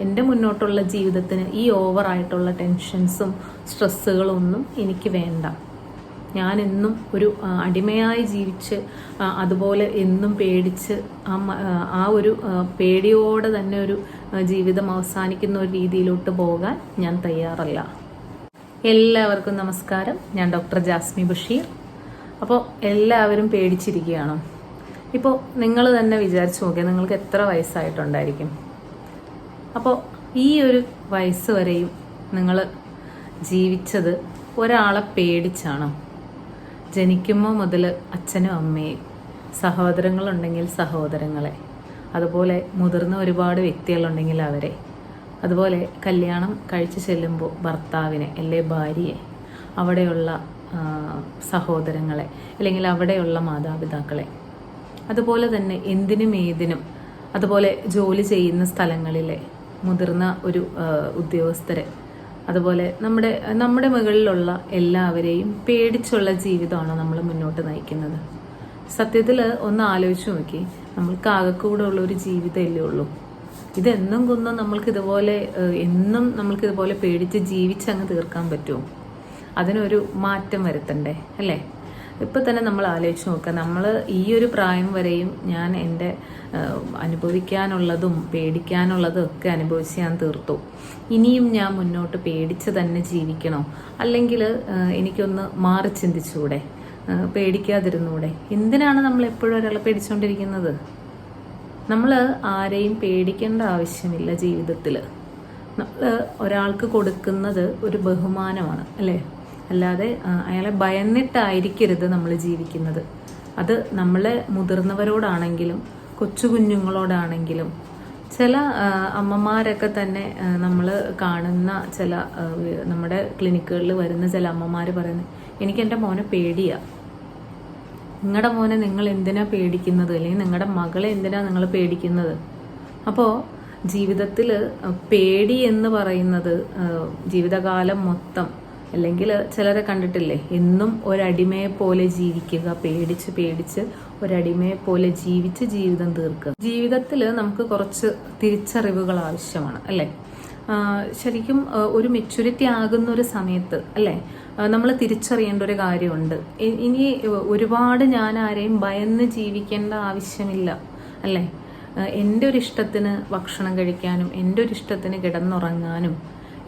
എന്റെ മുന്നോട്ടുള്ള ജീവിതത്തിന് ഈ ഓവറായിട്ടുള്ള ടെൻഷൻസും സ്ട്രെസ്സുകളും ഒന്നും എനിക്ക് വേണ്ട. ഞാൻ എന്നും ഒരു അടിമയായി ജീവിച്ച് അതുപോലെ എന്നും പേടിച്ച് ആ ആ, ഒരു പേടിയോടെ തന്നെ ഒരു ജീവിതം അവസാനിക്കുന്ന ഒരു രീതിയിലോട്ട് പോകാൻ ഞാൻ തയ്യാറല്ല. എല്ലാവർക്കും നമസ്കാരം. ഞാൻ ഡോക്ടർ ജാസ്മി ബഷീർ. അപ്പോൾ എല്ലാവരും പേടിച്ചിരിക്കുകയാണോ? ഇപ്പോൾ നിങ്ങൾ തന്നെ വിചാരിച്ചു നോക്കിയാൽ നിങ്ങൾക്ക് എത്ര വയസ്സായിട്ടുണ്ടായിരിക്കും? അപ്പോൾ ഈ ഒരു വയസ്സ് വരെയും നിങ്ങൾ ജീവിച്ചത് ഒരാളെ പേടിച്ചാണോ? ജനിക്കുമ്പോൾ മുതൽ അച്ഛനും അമ്മയും സഹോദരങ്ങളുണ്ടെങ്കിൽ സഹോദരങ്ങളെ അതുപോലെ മുതിർന്ന ഒരുപാട് വ്യക്തികളുണ്ടെങ്കിൽ അവരെ അതുപോലെ കല്യാണം കഴിച്ചു ചെല്ലുമ്പോൾ ഭർത്താവിനെ അല്ലെ ഭാര്യയെ അവിടെയുള്ള സഹോദരങ്ങളെ അല്ലെങ്കിൽ അവിടെയുള്ള മാതാപിതാക്കളെ അതുപോലെ തന്നെ എന്തിനും ഏതിനും അതുപോലെ ജോലി ചെയ്യുന്ന സ്ഥലങ്ങളിലെ മുതിർന്ന ഒരു ഉദ്യോഗസ്ഥരെ. അതുപോലെ നമ്മുടെ നമ്മുടെ മുകളിലുള്ള എല്ലാവരെയും പേടിച്ചുള്ള ജീവിതമാണ് നമ്മൾ മുന്നോട്ട് നയിക്കുന്നത്. സത്യത്തിൽ ഒന്ന് ആലോചിച്ച് നോക്കി നമ്മൾക്ക് ആകെക്കൂടെ ഉള്ള ഒരു ജീവിതമല്ലേ ഉള്ളൂ. ഇതെന്നും കുന്നും നമ്മൾക്ക് ഇതുപോലെ എന്നും നമ്മൾക്ക് ഇതുപോലെ പേടിച്ച് ജീവിച്ചങ്ങ് തീർക്കാൻ പറ്റുമോ? അതിനൊരു മാറ്റം വരുത്തണ്ടേ അല്ലേ? ഇപ്പൊ തന്നെ നമ്മൾ ആലോചിച്ച് നോക്കുക. നമ്മൾ ഈ ഒരു പ്രായം വരെയും ഞാൻ എന്റെ അനുഭവിക്കാനുള്ളതും പേടിക്കാനുള്ളതും ഒക്കെ അനുഭവിച്ച് ഞാൻ തീർത്തു. ഇനിയും ഞാൻ മുന്നോട്ട് പേടിച്ച് തന്നെ ജീവിക്കണോ? അല്ലെങ്കിൽ എനിക്കൊന്ന് മാറി ചിന്തിച്ചുകൂടെ പേടിക്കാതിരുന്നൂടെ? എന്തിനാണ് നമ്മൾ എപ്പോഴും ഒരാളെ പേടിച്ചുകൊണ്ടിരിക്കുന്നത് നമ്മൾ ആരെയും പേടിക്കേണ്ട ആവശ്യമില്ല ജീവിതത്തിൽ നമ്മൾ ഒരാൾക്ക് കൊടുക്കുന്നത് ഒരു ബഹുമാനമാണ് അല്ലേ? അല്ലാതെ അയാളെ ഭയന്നിട്ടായിരിക്കരുത് നമ്മൾ ജീവിക്കുന്നത്. അത് നമ്മളെ മുതിർന്നവരോടാണെങ്കിലും കൊച്ചു കുഞ്ഞുങ്ങളോടാണെങ്കിലും ചില അമ്മമാരൊക്കെ തന്നെ നമ്മൾ കാണുന്ന ചില നമ്മുടെ ക്ലിനിക്കുകളിൽ വരുന്ന ചില അമ്മമാർ പറയുന്നത് എനിക്ക് എന്റെ മോനെ പേടിയാണ് നിങ്ങളുടെ മോനെ നിങ്ങൾ എന്തിനാ പേടിക്കുന്നത്? അല്ലെങ്കിൽ നിങ്ങളുടെ മകളെ എന്തിനാ നിങ്ങൾ പേടിക്കുന്നത്? അപ്പോൾ ജീവിതത്തിൽ പേടി എന്ന് പറയുന്നത് ജീവിതകാലം മൊത്തം അല്ലെങ്കിൽ ചിലരെ കണ്ടിട്ടില്ലേ? എന്നും ഒരടിമയെ പോലെ ജീവിക്കുക പേടിച്ച് പേടിച്ച് ഒരടിമയെ പോലെ ജീവിച്ച് ജീവിതം തീർക്കുക. ജീവിതത്തിൽ നമുക്ക് കുറച്ച് തിരിച്ചറിവുകൾ ആവശ്യമാണ് അല്ലേ? ശരിക്കും ഒരു മെച്യൂരിറ്റി ആകുന്ന ഒരു സമയത്ത് അല്ലേ? നമ്മൾ തിരിച്ചറിയേണ്ട ഒരു കാര്യമുണ്ട്. ഇനി ഒരുപാട് ഞാൻ ആരെയും ഭയന്ന് ജീവിക്കേണ്ട ആവശ്യമില്ല അല്ലേ? എന്റെ ഒരു ഇഷ്ടത്തിന് ഭക്ഷണം കഴിക്കാനും എന്റെ ഒരു ഇഷ്ടത്തിന് കിടന്നുറങ്ങാനും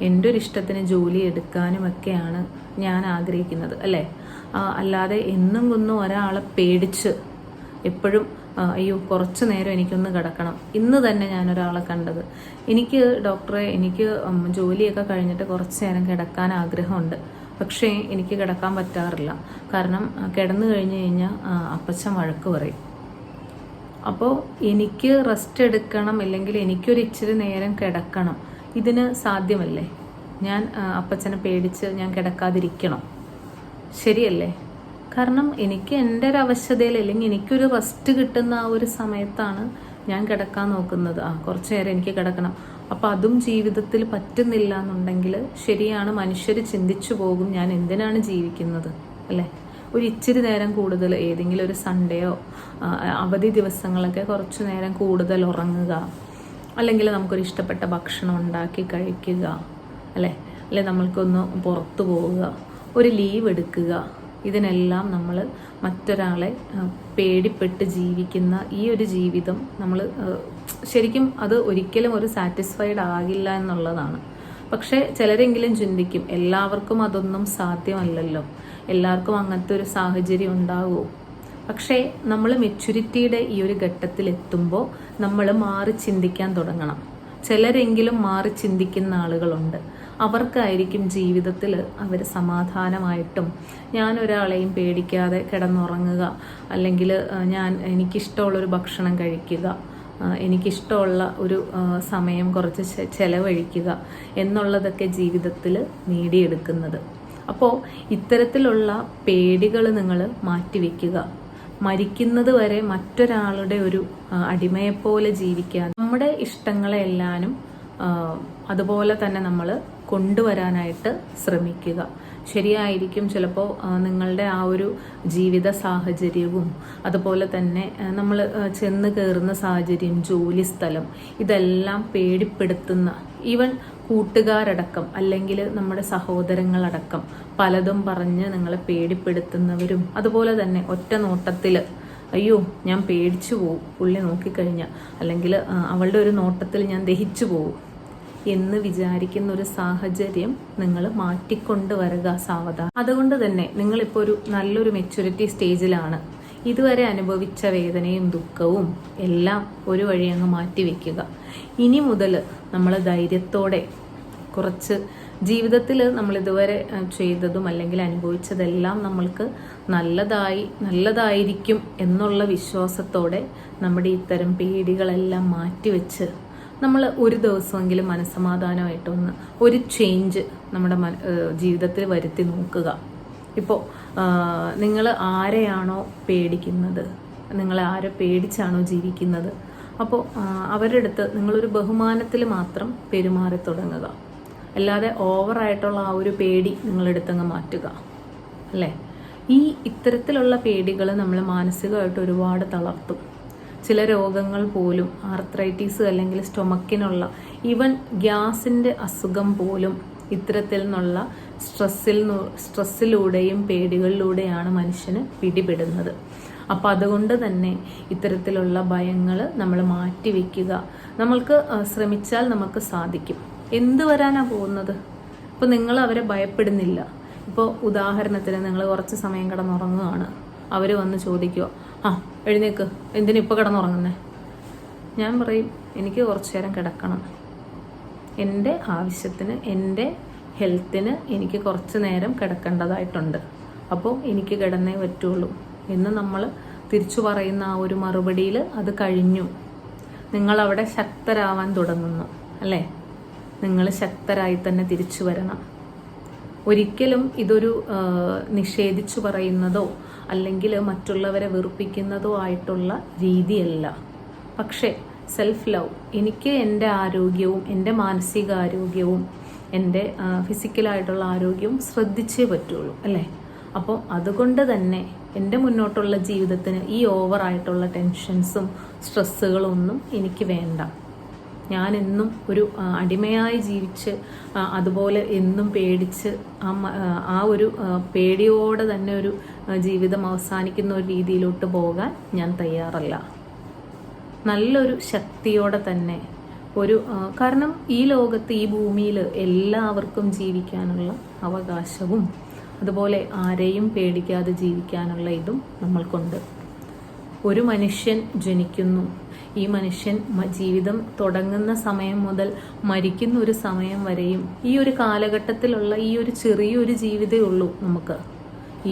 എന്റെ ഒരു ഇഷ്ടത്തിന് ജോലി എടുക്കാനുമൊക്കെയാണ് ഞാൻ ആഗ്രഹിക്കുന്നത് അല്ലേ? അല്ലാതെ എന്നും ഒന്നും ഒരാളെ പേടിച്ച് എപ്പോഴും അയ്യോ കുറച്ച് നേരം എനിക്കൊന്ന് കിടക്കണം. ഇന്ന് തന്നെ ഞാൻ ഒരാളെ കണ്ടത്. എനിക്ക് ഡോക്ടറെ എനിക്ക് ജോലിയൊക്കെ കഴിഞ്ഞിട്ട് കുറച്ച് നേരം കിടക്കാൻ ആഗ്രഹമുണ്ട്. പക്ഷേ എനിക്ക് കിടക്കാൻ പറ്റാറില്ല. കാരണം കിടന്നു കഴിഞ്ഞു കഴിഞ്ഞാൽ അപ്പച്ച അപ്പച്ചൻ വഴക്ക് പറയും. അപ്പോൾ എനിക്ക് റെസ്റ്റ് എടുക്കണം അല്ലെങ്കിൽ എനിക്കൊരു ഇച്ചിരി നേരം കിടക്കണം. ഇതിന് സാധ്യമല്ലേ? ഞാൻ അപ്പച്ചനെ പേടിച്ച് ഞാൻ കിടക്കാതിരിക്കണം? ശരിയല്ലേ? കാരണം എനിക്ക് എന്റെ ഒരു അവശതയിൽ അല്ലെങ്കിൽ എനിക്കൊരു റെസ്റ്റ് കിട്ടുന്ന ആ ഒരു സമയത്താണ് ഞാൻ കിടക്കാൻ നോക്കുന്നത്. ആ കുറച്ച് നേരം എനിക്ക് കിടക്കണം. അപ്പം അതും ജീവിതത്തിൽ പറ്റുന്നില്ല എന്നുണ്ടെങ്കിൽ ശരിയാണ് മനുഷ്യർ ചിന്തിച്ചു പോകും ഞാൻ എന്തിനാണ് ജീവിക്കുന്നത് അല്ലേ? ഒരു ഇച്ചിരി നേരം കൂടുതൽ ഏതെങ്കിലും ഒരു സൺഡേയോ അവധി ദിവസങ്ങളൊക്കെ കുറച്ച് നേരം കൂടുതൽ ഉറങ്ങുക അല്ലെങ്കിൽ നമുക്കൊരു ഇഷ്ടപ്പെട്ട ഭക്ഷണം ഉണ്ടാക്കി കഴിക്കുക അല്ലേ? അല്ലെ നമ്മൾക്കൊന്ന് പുറത്തു പോവുക ഒരു ലീവ് എടുക്കുക. ഇതിനെല്ലാം നമ്മൾ മറ്റൊരാളെ പേടിപ്പെട്ട് ജീവിക്കുന്ന ഈ ഒരു ജീവിതം നമ്മൾ ശരിക്കും അത് ഒരിക്കലും ഒരു സാറ്റിസ്ഫൈഡ് ആകില്ല എന്നുള്ളതാണ്. പക്ഷേ ചിലരെങ്കിലും ചിന്തിക്കും എല്ലാവർക്കും അതൊന്നും സാധ്യമല്ലല്ലോ. എല്ലാവർക്കും അങ്ങനത്തെ ഒരു സാഹചര്യം ഉണ്ടാവുമോ? പക്ഷേ നമ്മൾ മെച്യൂരിറ്റിയുടെ ഈ ഒരു ഘട്ടത്തിൽ എത്തുമ്പോൾ നമ്മൾ മാറി ചിന്തിക്കാൻ തുടങ്ങണം. ചിലരെങ്കിലും മാറി ചിന്തിക്കുന്ന ആളുകളുണ്ട്. അവർക്കായിരിക്കും ജീവിതത്തിൽ അവർ സമാധാനമായിട്ടും ഞാൻ ഒരാളെയും പേടിക്കാതെ കിടന്നുറങ്ങുക അല്ലെങ്കിൽ ഞാൻ എനിക്കിഷ്ടമുള്ളൊരു ഭക്ഷണം കഴിക്കുക എനിക്കിഷ്ടമുള്ള ഒരു സമയം കുറച്ച് ചെലവഴിക്കുക എന്നുള്ളതൊക്കെ ജീവിതത്തിൽ നേടിയെടുക്കുന്നത്. അപ്പോൾ ഇത്തരത്തിലുള്ള പേടികൾ നിങ്ങൾ മാറ്റിവെക്കുക. മരിക്കുന്നത് വരെ മറ്റൊരാളുടെ ഒരു അടിമയെപ്പോലെ ജീവിക്കാൻ നമ്മുടെ ഇഷ്ടങ്ങളെ എല്ലാനും അതുപോലെ തന്നെ നമ്മൾ കൊണ്ടുവരാനായിട്ട് ശ്രമിക്കുക. ശരിയായിരിക്കും ചിലപ്പോൾ നിങ്ങളുടെ ആ ഒരു ജീവിത സാഹചര്യവും അതുപോലെ തന്നെ നമ്മൾ ചെന്ന് കയറുന്ന സാഹചര്യം ജോലി സ്ഥലം ഇതെല്ലാം പേടിപ്പെടുത്തുന്ന ഈവൻ കൂട്ടുകാരടക്കം അല്ലെങ്കിൽ നമ്മുടെ സഹോദരങ്ങളടക്കം പലതും പറഞ്ഞ് നിങ്ങളെ പേടിപ്പെടുത്തുന്നവരും അതുപോലെ തന്നെ ഒറ്റ നോട്ടത്തിൽ അയ്യോ ഞാൻ പേടിച്ചു പോവും പുള്ളി നോക്കിക്കഴിഞ്ഞാൽ അല്ലെങ്കിൽ അവളുടെ ഒരു നോട്ടത്തിൽ ഞാൻ ദഹിച്ചു പോകും എന്ന് വിചാരിക്കുന്ന ഒരു സാഹചര്യം നിങ്ങൾ മാറ്റിക്കൊണ്ട് വരിക സാവധാനം അതുകൊണ്ട് തന്നെ നിങ്ങളിപ്പോൾ ഒരു നല്ലൊരു മെച്യൂരിറ്റി സ്റ്റേജിലാണ് ഇതുവരെ അനുഭവിച്ച വേദനയും ദുഃഖവും എല്ലാം ഒരു വഴി അങ്ങ് മാറ്റിവെക്കുക. ഇനി മുതൽ നമ്മൾ ധൈര്യത്തോടെ കുറച്ച് ജീവിതത്തിൽ നമ്മൾ ഇതുവരെ ചെയ്തതും അല്ലെങ്കിൽ അനുഭവിച്ചതെല്ലാം നമ്മൾക്ക് നല്ലതായി നല്ലതായിരിക്കും എന്നുള്ള വിശ്വാസത്തോടെ നമ്മുടെ ഇത്തരം പേടികളെല്ലാം മാറ്റിവെച്ച് നമ്മൾ ഒരു ദിവസമെങ്കിലും മനസ്സമാധാനമായിട്ടൊന്ന് ഒരു ചേഞ്ച് നമ്മുടെ ജീവിതത്തിൽ വരുത്തി നോക്കുക. ഇപ്പോൾ നിങ്ങൾ ആരെയാണോ പേടിക്കുന്നത്? നിങ്ങൾ ആരെ പേടിച്ചാണോ ജീവിക്കുന്നത്? അപ്പോൾ അവരുടെ അടുത്ത് നിങ്ങളൊരു ബഹുമാനത്തിൽ മാത്രം പെരുമാറി തുടങ്ങുക. അല്ലാതെ ഓവറായിട്ടുള്ള ആ ഒരു പേടി നിങ്ങളെടുത്തങ്ങ് മാറ്റുക അല്ലേ? ഈ ഇത്തരത്തിലുള്ള പേടികൾ നമ്മൾ മാനസികമായിട്ട് ഒരുപാട് തളർത്തും. ചില രോഗങ്ങൾ പോലും ആർത്രൈറ്റീസ് അല്ലെങ്കിൽ സ്റ്റൊമക്കിനുള്ള ഈവൻ ഗ്യാസിന്റെ അസുഖം പോലും ഇത്തരത്തിൽ നിന്നുള്ള സ്ട്രെസ്സിൽ സ്ട്രെസ്സിലൂടെയും പേടികളിലൂടെയാണ് മനുഷ്യന് പിടിപെടുന്നത്. അപ്പം അതുകൊണ്ട് തന്നെ ഇത്തരത്തിലുള്ള ഭയങ്ങൾ നമ്മൾ മാറ്റിവെക്കുക. നമ്മൾക്ക് ശ്രമിച്ചാൽ നമുക്ക് സാധിക്കും. എന്ത് വരാനാണ് പോകുന്നത്? ഇപ്പോൾ നിങ്ങൾ അവരെ ഭയപ്പെടുന്നില്ല. ഇപ്പോൾ ഉദാഹരണത്തിന് നിങ്ങൾ കുറച്ച് സമയം കിടന്നുറങ്ങുകയാണ് അവർ വന്ന് ചോദിക്കുക ആ എഴുന്നേക്ക്. എന്തിനാ ഇപ്പോൾ കിടന്നുറങ്ങുന്നേ? ഞാൻ പറയും എനിക്ക് കുറച്ചു നേരം കിടക്കണം. എന്റെ ആവശ്യത്തിന് എന്റെ ഹെൽത്തിന് എനിക്ക് കുറച്ച് നേരം കിടക്കേണ്ടതായിട്ടുണ്ട്. അപ്പോൾ എനിക്ക് കിടന്നേ പറ്റുള്ളൂ. എന്ന് നമ്മൾ തിരിച്ചു പറയുന്ന ആ ഒരു മറുപടിയിൽ അത് കഴിഞ്ഞു. നിങ്ങളവിടെ ശക്തരാവാൻ തുടങ്ങുന്നു. അല്ലേ? നിങ്ങൾ ശക്തരായി തന്നെ തിരിച്ചു വരണം. ഒരിക്കലും ഇതൊരു നിഷേധിച്ചു പറയുന്നതോ അല്ലെങ്കിൽ മറ്റുള്ളവരെ വെറുപ്പിക്കുന്നതോ ആയിട്ടുള്ള രീതിയല്ല. പക്ഷേ സെൽഫ് ലവ് എനിക്ക് എന്റെ ആരോഗ്യവും എന്റെ മാനസികാരോഗ്യവും എന്റെ ഫിസിക്കലായിട്ടുള്ള ആരോഗ്യവും ശ്രദ്ധിച്ചേ പറ്റുള്ളൂ അല്ലേ? അപ്പോൾ അതുകൊണ്ട് തന്നെ എന്റെ മുന്നോട്ടുള്ള ജീവിതത്തിന് ഈ ഓവറായിട്ടുള്ള ടെൻഷൻസും സ്ട്രെസ്സുകളും ഒന്നും എനിക്ക് വേണ്ട. ഞാൻ എന്നും ഒരു അടിമയായി ജീവിച്ച് അതുപോലെ എന്നും പേടിച്ച് ആ ഒരു പേടിയോടെ തന്നെ ഒരു ജീവിതം അവസാനിക്കുന്ന ഒരു രീതിയിലോട്ട് പോകാൻ ഞാൻ തയ്യാറല്ല. നല്ലൊരു ശക്തിയോടെ തന്നെ ഒരു കാരണം ഈ ലോകത്ത് ഈ ഭൂമിയിൽ എല്ലാവർക്കും ജീവിക്കാനുള്ള അവകാശവും അതുപോലെ ആരെയും പേടിക്കാതെ ജീവിക്കാനുള്ള ഇതും നമ്മൾക്കുണ്ട്. ഒരു മനുഷ്യൻ ജനിക്കുന്നു. ഈ മനുഷ്യൻ ജീവിതം തുടങ്ങുന്ന സമയം മുതൽ മരിക്കുന്ന ഒരു സമയം വരെയും ഈ ഒരു കാലഘട്ടത്തിലുള്ള ഈ ഒരു ചെറിയൊരു ജീവിതമേ ഉള്ളൂ നമുക്ക്.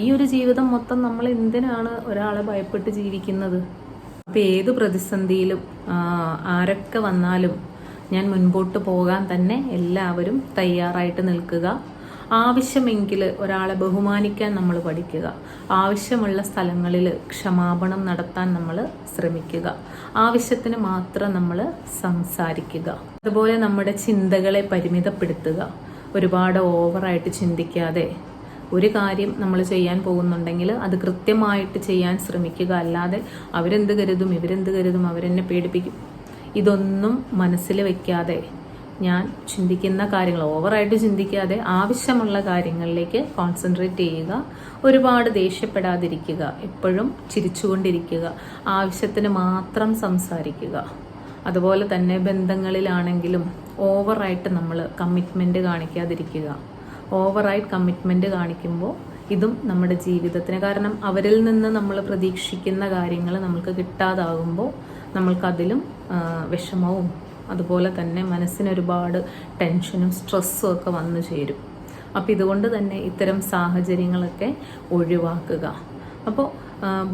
ഈ ഒരു ജീവിതം മൊത്തം നമ്മൾ എന്തിനാണ് ഒരാളെ ഭയപ്പെട്ട് ജീവിക്കുന്നത്? അപ്പോൾ ഏത് പ്രതിസന്ധിയിലും ആരൊക്കെ വന്നാലും ഞാൻ മുൻപോട്ട് പോകാൻ തന്നെ എല്ലാവരും തയ്യാറായിട്ട് നിൽക്കുക. ആവശ്യമെങ്കിൽ ഒരാളെ ബഹുമാനിക്കാൻ നമ്മൾ പഠിക്കുക. ആവശ്യമുള്ള സ്ഥലങ്ങളിൽ ക്ഷമാപണം നടത്താൻ നമ്മൾ ശ്രമിക്കുക. ആവശ്യത്തിന് മാത്രം നമ്മൾ സംസാരിക്കുക. അതുപോലെ നമ്മുടെ ചിന്തകളെ പരിമിതപ്പെടുത്തുക. ഒരുപാട് ഓവറായിട്ട് ചിന്തിക്കാതെ ഒരു കാര്യം നമ്മൾ ചെയ്യാൻ പോകുന്നുണ്ടെങ്കിൽ അത് കൃത്യമായിട്ട് ചെയ്യാൻ ശ്രമിക്കുക. അല്ലാതെ അവരെന്ത് കരുതും ഇവരെന്ത് കരുതും അവരെന്നെ പേടിപ്പിക്കും. ഇതൊന്നും മനസ്സിൽ വെക്കാതെ ഞാൻ ചിന്തിക്കുന്ന കാര്യങ്ങൾ ഓവറായിട്ട് ചിന്തിക്കാതെ ആവശ്യമുള്ള കാര്യങ്ങളിലേക്ക് കോൺസെൻട്രേറ്റ് ചെയ്യുക. ഒരുപാട് ദേഷ്യപ്പെടാതിരിക്കുക. എപ്പോഴും ചിരിച്ചുകൊണ്ടിരിക്കുക. ആവശ്യത്തിന് മാത്രം സംസാരിക്കുക. അതുപോലെ തന്നെ ബന്ധങ്ങളിലാണെങ്കിലും ഓവറായിട്ട് നമ്മൾ കമ്മിറ്റ്മെന്റ് കാണിക്കാതിരിക്കുക. ഓവറായിട്ട് കമ്മിറ്റ്മെന്റ് കാണിക്കുമ്പോൾ ഇതും നമ്മുടെ ജീവിതത്തിന് കാരണം അവരിൽ നിന്ന് നമ്മൾ പ്രതീക്ഷിക്കുന്ന കാര്യങ്ങൾ നമുക്ക് കിട്ടാതാകുമ്പോൾ നമ്മൾക്കതിലും വിഷമവും അതുപോലെ തന്നെ മനസ്സിന് ഒരുപാട് ടെൻഷനും സ്ട്രെസ്സും ഒക്കെ വന്നു ചേരും. അപ്പോൾ ഇതുകൊണ്ട് തന്നെ ഇത്തരം സാഹചര്യങ്ങളൊക്കെ ഒഴിവാക്കുക. അപ്പോൾ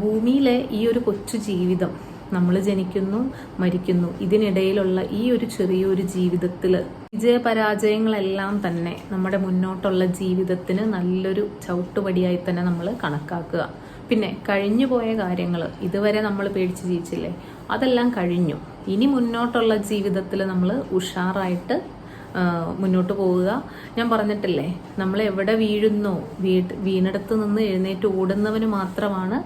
ഭൂമിയിലെ ഈ ഒരു കൊച്ചു ജീവിതം നമ്മൾ ജനിക്കുന്നു മരിക്കുന്നു. ഇതിനിടയിലുള്ള ഈ ഒരു ചെറിയൊരു ജീവിതത്തിൽ വിജയപരാജയങ്ങളെല്ലാം തന്നെ നമ്മുടെ മുന്നോട്ടുള്ള ജീവിതത്തിന് നല്ലൊരു ചവിട്ടുപടിയായി തന്നെ നമ്മൾ കണക്കാക്കുക. പിന്നെ കഴിഞ്ഞു പോയ കാര്യങ്ങൾ ഇതുവരെ നമ്മൾ പേടിച്ച് ജീവിച്ചില്ലേ? അതെല്ലാം കഴിഞ്ഞു. ഇനി മുന്നോട്ടുള്ള ജീവിതത്തിൽ നമ്മൾ ഉഷാറായിട്ട് മുന്നോട്ട് പോവുക. ഞാൻ പറഞ്ഞിട്ടില്ലേ നമ്മൾ എവിടെ വീഴുന്നോ വീട്ട് വീണെടുത്ത് നിന്ന് എഴുന്നേറ്റ് ഓടുന്നവന് മാത്രമാണ്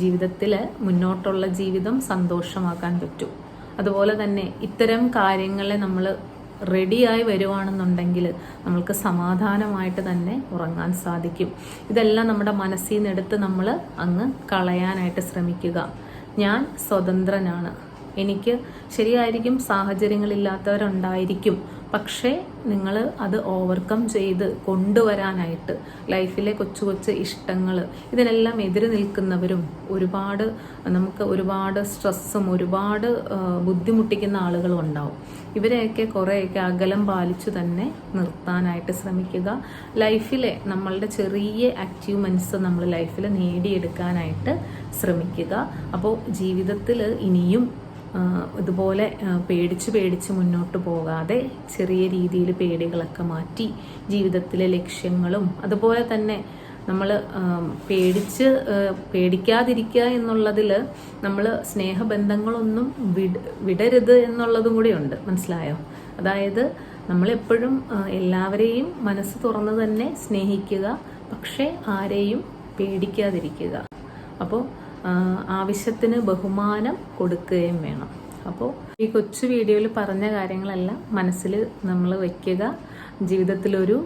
ജീവിതത്തിൽ മുന്നോട്ടുള്ള ജീവിതം സന്തോഷമാക്കാൻ പറ്റൂ. അതുപോലെ തന്നെ ഇത്തരം കാര്യങ്ങളെ നമ്മൾ റെഡിയായി വരുവാണെന്നുണ്ടെങ്കിൽ നമ്മൾക്ക് സമാധാനമായിട്ട് തന്നെ ഉറങ്ങാൻ സാധിക്കും. ഇതെല്ലാം നമ്മുടെ മനസ്സിൽ നിന്ന് എടുത്ത് നമ്മൾ അങ്ങ് കളയാനായിട്ട് ശ്രമിക്കുക. ഞാൻ സ്വതന്ത്രനാണ്. എനിക്ക് ശരിയായിരിക്കും സാഹചര്യങ്ങളില്ലാത്തവരുണ്ടായിരിക്കും. പക്ഷേ നിങ്ങൾ അത് ഓവർകം ചെയ്ത് കൊണ്ടുവരാനായിട്ട് ലൈഫിലെ കൊച്ചു കൊച്ച് ഇഷ്ടങ്ങൾ ഇതിനെല്ലാം എതിര് നിൽക്കുന്നവരും ഒരുപാട് നമുക്ക് ഒരുപാട് സ്ട്രെസ്സും ഒരുപാട് ബുദ്ധിമുട്ടിക്കുന്ന ആളുകളും ഉണ്ടാവും. ഇവരെയൊക്കെ കുറേയൊക്കെ അകലം പാലിച്ചു തന്നെ നിർത്താനായിട്ട് ശ്രമിക്കുക. ലൈഫിലെ നമ്മളുടെ ചെറിയ അച്ചീവ്മെന്റ്സ് നമ്മൾ ലൈഫിൽ നേടിയെടുക്കാനായിട്ട് ശ്രമിക്കുക. അപ്പോൾ ജീവിതത്തിൽ ഇനിയും ഇതുപോലെ പേടിച്ച് പേടിച്ച് മുന്നോട്ട് പോകാതെ ചെറിയ രീതിയിൽ പേടികളൊക്കെ മാറ്റി ജീവിതത്തിലെ ലക്ഷ്യങ്ങളും അതുപോലെ തന്നെ നമ്മൾ പേടിച്ച് പേടിക്കാതിരിക്കുക എന്നുള്ളതിൽ നമ്മൾ സ്നേഹബന്ധങ്ങളൊന്നും വിട വിടരുത് എന്നുള്ളതും കൂടിയുണ്ട് മനസ്സിലായോ? അതായത് നമ്മളെപ്പോഴും എല്ലാവരെയും മനസ്സ് തുറന്ന് തന്നെ സ്നേഹിക്കുക പക്ഷേ ആരെയും പേടിക്കാതിരിക്കുക. അപ്പോൾ ആവശ്യത്തിന് ബഹുമാനം കൊടുക്കുകയും വേണം. അപ്പോൾ ഈ കൊച്ചു വീഡിയോയിൽ പറഞ്ഞ കാര്യങ്ങളെല്ലാം മനസ്സിൽ നമ്മൾ വയ്ക്കുക. ജീവിതത്തിലൊരു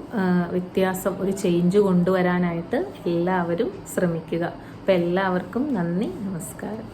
വ്യത്യാസം ഒരു ചേഞ്ച് കൊണ്ടുവരാനായിട്ട് എല്ലാവരും ശ്രമിക്കുക. അപ്പോൾ എല്ലാവർക്കും നന്ദി നമസ്കാരം.